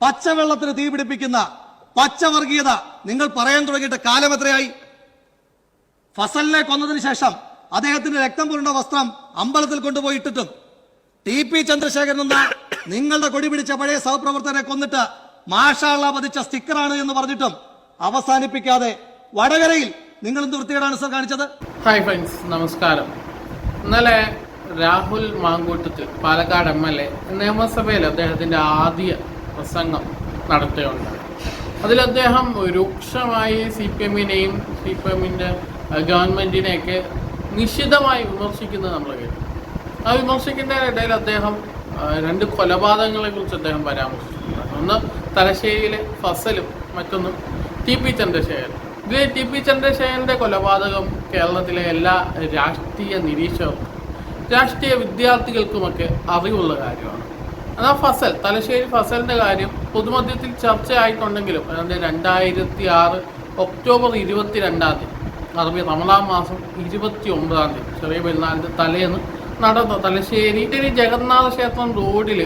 പച്ചവെള്ളത്തിന് തീ പിടിപ്പിക്കുന്ന പച്ചവർഗീയത നിങ്ങൾ പറയാൻ തുടങ്ങിയിട്ട് കാലം എത്രയായി? ഫസലിനെ കൊന്നതിന് ശേഷം അദ്ദേഹത്തിന്റെ രക്തം പുരണ്ട വസ്ത്രം അമ്പലത്തിൽ കൊണ്ടുപോയിട്ടിട്ടും ടി പി ചന്ദ്രശേഖരൻ എന്ന നിങ്ങളുടെ കൊടി പിടിച്ച പഴയ സഹപ്രവർത്തകരെ കൊന്നിട്ട് മാഷാള്ള പതിച്ച സ്റ്റിക്കറാണ് എന്ന് പറഞ്ഞിട്ടും അവസാനിപ്പിക്കാതെ വടകരയിൽ നിങ്ങൾ എന്ത് വൃത്തികേടാണ് സർ കാണിച്ചത്? ഹായ് ഫ്രണ്ട്സ് നമസ്കാരം. ഇന്നലെ Rahul Mamkootathil Palakkad M L A നിയമസഭയിൽ അദ്ദേഹത്തിന്റെ ആദ്യ പ്രസംഗം നടത്തുകയുണ്ടായി. അതിൽ അദ്ദേഹം രൂക്ഷമായി സി പി എമ്മിനെയും സി പി എമ്മിന്റെ ഗവൺമെന്റിനെയൊക്കെ നിശിതമായി വിമർശിക്കുന്നത് നമ്മൾ കേട്ടു. ആ വിമർശിക്കുന്നതിനിടയിൽ അദ്ദേഹം രണ്ട് കൊലപാതകങ്ങളെ കുറിച്ച് അദ്ദേഹം പരാമർശിച്ചിട്ടുണ്ട്. ഒന്ന് തലശ്ശേരിയിലെ ഫസലും മറ്റൊന്ന് ടി പി ചന്ദ്രശേഖരൻ. ഇത് ടി പി ചന്ദ്രശേഖരന്റെ കൊലപാതകം കേരളത്തിലെ എല്ലാ രാഷ്ട്രീയ നിരീക്ഷകർക്കും രാഷ്ട്രീയ വിദ്യാർത്ഥികൾക്കുമൊക്കെ അറിവുള്ള കാര്യമാണ്. എന്നാൽ ഫസൽ തലശ്ശേരി ഫസലിന്റെ കാര്യം പൊതുമധ്യത്തിൽ ചർച്ചയായിട്ടുണ്ടെങ്കിലും അതായത് രണ്ടായിരത്തി ആറ് ഒക്ടോബർ ഇരുപത്തി രണ്ടാം തീയതി അറബി റമദാൻ മാസം ഇരുപത്തി ഒമ്പതാം തീയതി ചെറിയ പെരുന്നാളിന്റെ തലേന്ന് നടന്ന. തലശ്ശേരി ജഗന്നാഥ ക്ഷേത്രം റോഡിൽ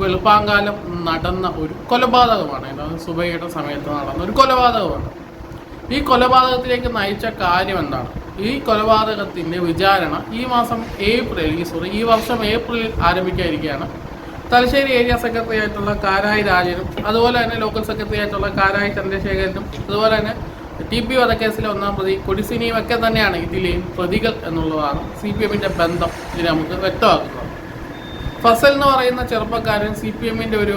വെളുപ്പാങ്കാലം നടന്ന ഒരു കൊലപാതകമാണ്. അതായത് സുബൈയുടെ സമയത്ത് നടന്ന ഒരു കൊലപാതകമാണ്. ഈ കൊലപാതകത്തിലേക്ക് നയിച്ച കാര്യം എന്താണ്? ഈ കൊലപാതകത്തിന്റെ വിചാരണ ഈ മാസം ഏപ്രിൽ ഈ സോറി ഈ വർഷം ഏപ്രിലിൽ ആരംഭിക്കാതിരിക്കുകയാണ് തലശ്ശേരി ഏരിയ സെക്രട്ടറി ആയിട്ടുള്ള കാരായി രാജനും അതുപോലെ തന്നെ ലോക്കൽ സെക്രട്ടറി ആയിട്ടുള്ള കാരായി ചന്ദ്രശേഖരനും അതുപോലെ തന്നെ ടി പി വധക്കേസിലെ ഒന്നാം പ്രതി കൊടിസിനിയും ഒക്കെ തന്നെയാണ് ഇതിലെയും പ്രതികൾ എന്നുള്ളതാണ് സി പി എമ്മിന്റെ ബന്ധം ഇതിന് നമുക്ക് വ്യക്തമാക്കുന്നത്. ഫസൽ എന്ന് പറയുന്ന ചെറുപ്പക്കാരൻ സി പി എമ്മിന്റെ ഒരു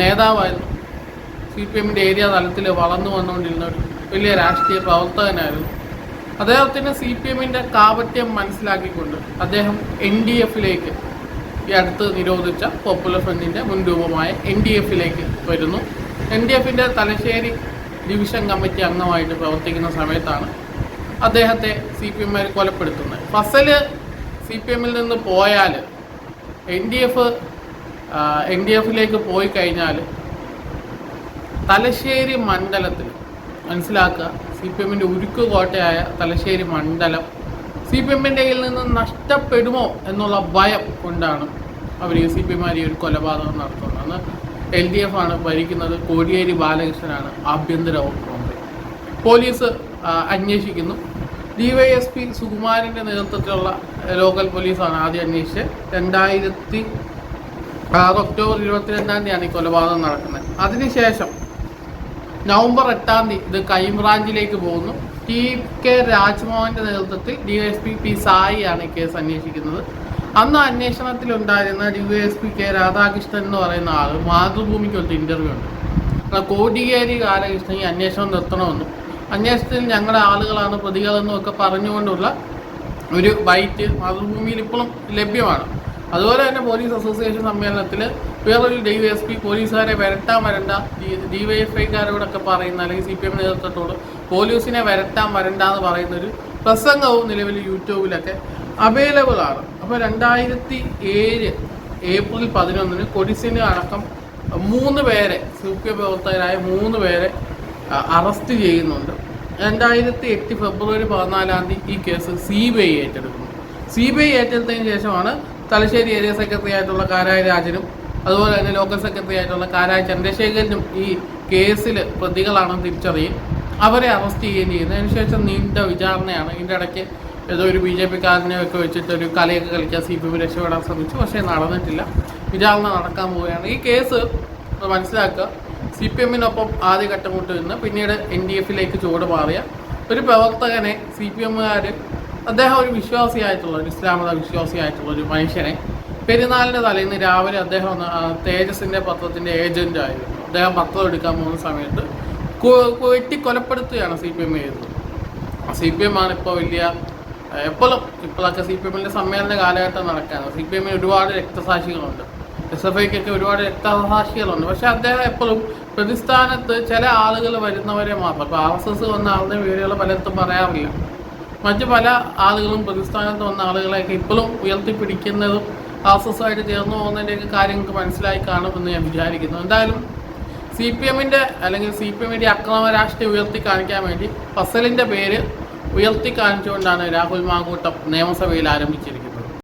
നേതാവായിരുന്നു. സി പി എമ്മിന്റെ ഏരിയ തലത്തിൽ വളർന്നു വന്നുകൊണ്ടിരുന്ന ഒരു വലിയ രാഷ്ട്രീയ പ്രവർത്തകനായിരുന്നു. അദ്ദേഹത്തിന് സി പി എമ്മിന്റെ കാപട്യം മനസ്സിലാക്കിക്കൊണ്ട് അദ്ദേഹം എൻ ഡി എഫിലേക്ക് ഈ അടുത്ത് നിരോധിച്ച പോപ്പുലർ ഫ്രണ്ടിന്റെ മുൻരൂപമായ എൻ ഡി എഫിലേക്ക് വരുന്നു. എൻ ഡി എഫിന്റെ തലശ്ശേരി ഡിവിഷൻ കമ്മിറ്റി അംഗമായിട്ട് പ്രവർത്തിക്കുന്ന സമയത്താണ് അദ്ദേഹത്തെ സി പി എമ്മാർ കൊലപ്പെടുത്തുന്നത്. ഫസൽ സി പി എമ്മിൽ നിന്ന് പോയാൽ N D F N D എഫിലേക്ക് പോയി കഴിഞ്ഞാൽ തലശ്ശേരി മണ്ഡലത്തിൽ മനസ്സിലാക്കുക സി പി എമ്മിന്റെ ഉരുക്ക് കോട്ടയായ തലശ്ശേരി മണ്ഡലം സി പി എമ്മിന്റെ കയ്യിൽ നിന്ന് നഷ്ടപ്പെടുമോ എന്നുള്ള ഭയം കൊണ്ടാണ് അവർ സി പി എമ്മാർ ഈ ഒരു കൊലപാതകം നടത്തുന്നത് എൽ ഡി എഫ് ആണ് ഭരിക്കുന്നത്. കോടിയേരി ബാലകൃഷ്ണനാണ് ആഭ്യന്തര വകുപ്പ് മന്ത്രി. പോലീസ് അന്വേഷിക്കുന്നു. ഡിവൈഎസ്പി സുകുമാരന്റെ നേതൃത്വത്തിലുള്ള ലോക്കൽ പോലീസാണ് ആദ്യം അന്വേഷിച്ച് രണ്ടായിരത്തി ആറ് ഒക്ടോബർ ഇരുപത്തിരണ്ടാം തീയതിയാണ് ഈ കൊലപാതകം നടക്കുന്നത്. അതിനുശേഷം നവംബർ എട്ടാം തീയതി ഇത് ക്രൈംബ്രാഞ്ചിലേക്ക് പോകുന്നു. ടി കെ രാജ്മോഹന്റെ നേതൃത്വത്തിൽ ഡിവൈഎസ്പി പി സായിയാണ് കേസ് അന്വേഷിക്കുന്നത്. അന്ന് എസ് പി കെ രാധാകൃഷ്ണൻ എന്ന് പറയുന്ന ആൾ മാതൃഭൂമിക്ക് ഒരു ഇന്റർവ്യൂ ഉണ്ട്. കോടിയേരി ബാലകൃഷ്ണൻ ഈ അന്വേഷണം നിർത്തണമെന്നും. അന്വേഷണത്തിൽ ഞങ്ങളുടെ ആളുകളാണ് പ്രതികളെന്നും ഒക്കെ പറഞ്ഞുകൊണ്ടുള്ള ഒരു ബൈറ്റ് മാതൃഭൂമിയിൽ ഇപ്പോഴും ലഭ്യമാണ്. അതുപോലെ തന്നെ പോലീസ് അസോസിയേഷൻ സമ്മേളനത്തിൽ വേറൊരു ഡി വൈ എസ് പി പോലീസുകാരെ വരട്ടാൻ വരണ്ട ഡി വൈ എഫ് ഐക്കാരോടൊക്കെ പറയുന്ന അല്ലെങ്കിൽ സി പി എം നേതൃത്വത്തോട് പോലീസിനെ വരട്ടാൻ വരണ്ട എന്ന് പറയുന്ന ഒരു പ്രസംഗവും നിലവിൽ യൂട്യൂബിലൊക്കെ അവൈലബിൾ ആണ്. അപ്പോൾ രണ്ടായിരത്തി ഏഴ് ഏപ്രിൽ പതിനൊന്നിന് കൊടിസിന് അടക്കം മൂന്ന് പേരെ സി പി പ്രവർത്തകരായ മൂന്ന് പേരെ അറസ്റ്റ് ചെയ്യുന്നുണ്ട്. രണ്ടായിരത്തി എട്ട് ഫെബ്രുവരി പതിനാലാം തീയതി ഈ കേസ് സി ബി ഐ ഏറ്റെടുക്കുന്നു. സി ബി ഐ ഏറ്റെടുത്തതിന് ശേഷമാണ് തലശ്ശേരി ഏരിയ സെക്രട്ടറി ആയിട്ടുള്ള കാരായ രാജനും അതുപോലെ തന്നെ ലോക്കൽ സെക്രട്ടറി ആയിട്ടുള്ള കാരായ ചന്ദ്രശേഖരനും ഈ കേസിൽ പ്രതികളാണെന്ന് തിരിച്ചറിയും. അവരെ അറസ്റ്റ് ചെയ്യുകയും ചെയ്യുന്നു അതിനുശേഷം നീണ്ട വിചാരണയാണ്. ഇതിന്റെ ഇടയ്ക്ക് ഏതോ ഒരു ബി ജെ പിക്കാരനെ ഒക്കെ വെച്ചിട്ട് ഒരു കലയൊക്കെ കളിക്കാൻ സി പി എം രക്ഷപ്പെടാൻ ശ്രമിച്ചു. പക്ഷേ നടന്നിട്ടില്ല. വിചാരണ നടക്കാൻ പോവുകയാണ്. ഈ കേസ് മനസ്സിലാക്കുക. സി പി എമ്മിനൊപ്പം ആദ്യ ഘട്ടം കൊണ്ട് നിന്ന് പിന്നീട് എൻ ഡി എഫിലേക്ക് ചുവട് മാറിയ ഒരു പ്രവർത്തകനെ സി പി എമ്മുകാർ അദ്ദേഹം ഒരു വിശ്വാസിയായിട്ടുള്ള ഒരു ഇസ്ലാമത വിശ്വാസിയായിട്ടുള്ള ഒരു മനുഷ്യനെ പെരുന്നാളിന്റെ തലേന്ന് രാവിലെ അദ്ദേഹം തേജസിന്റെ പത്രത്തിന്റെ ഏജന്റ് ആയിരുന്നു. അദ്ദേഹം പത്രം എടുക്കാൻ പോകുന്ന സമയത്ത് വെട്ടി കൊലപ്പെടുത്തുകയാണ് സി പി എം ചെയ്തത്. സി പി എം ആണ് ഇപ്പോൾ വലിയ എപ്പോഴും ഇപ്പോഴൊക്കെ സി പി എമ്മിന്റെ സമ്മേളന കാലഘട്ടം നടക്കാറ് സി പി എമ്മിന് ഒരുപാട് രക്തസാക്ഷികളുണ്ട്. എസ് എഫ് ഐക്കൊക്കെ ഒരുപാട് രക്തസാക്ഷികളുണ്ട്. പക്ഷേ അദ്ദേഹം എപ്പോഴും പ്രതിസ്ഥാനത്ത് ചില ആളുകൾ വരുന്നവരെ മാത്രം. ഇപ്പോൾ ആർ എസ് എസ് വന്ന ആളുടെ വീടുകൾ പലയിടത്തും പറയാറില്ല. മറ്റ് പല ആളുകളും പ്രതിസ്ഥാനത്ത് വന്ന ആളുകളെയൊക്കെ ഇപ്പോഴും ഉയർത്തിപ്പിടിക്കുന്നതും ആർ എസ് എസ് ആയിട്ട് ചേർന്ന് പോകുന്നതിന്റെയൊക്കെ കാര്യങ്ങൾക്ക് മനസ്സിലായി കാണുമെന്ന് ഞാൻ വിചാരിക്കുന്നു. എന്തായാലും സി പി എമ്മിന്റെ അല്ലെങ്കിൽ സി പി എമ്മിന്റെ അക്രമ രാഷ്ട്രീയം ഉയർത്തി കാണിക്കാൻ വേണ്ടി ഫസലിന്റെ പേര് ഉയർത്തി കാണിച്ചുകൊണ്ടാണ് രാഹുൽ മാങ്കൂട്ടം നിയമസഭയിൽ ആരംഭിച്ചിരിക്കുന്നത്.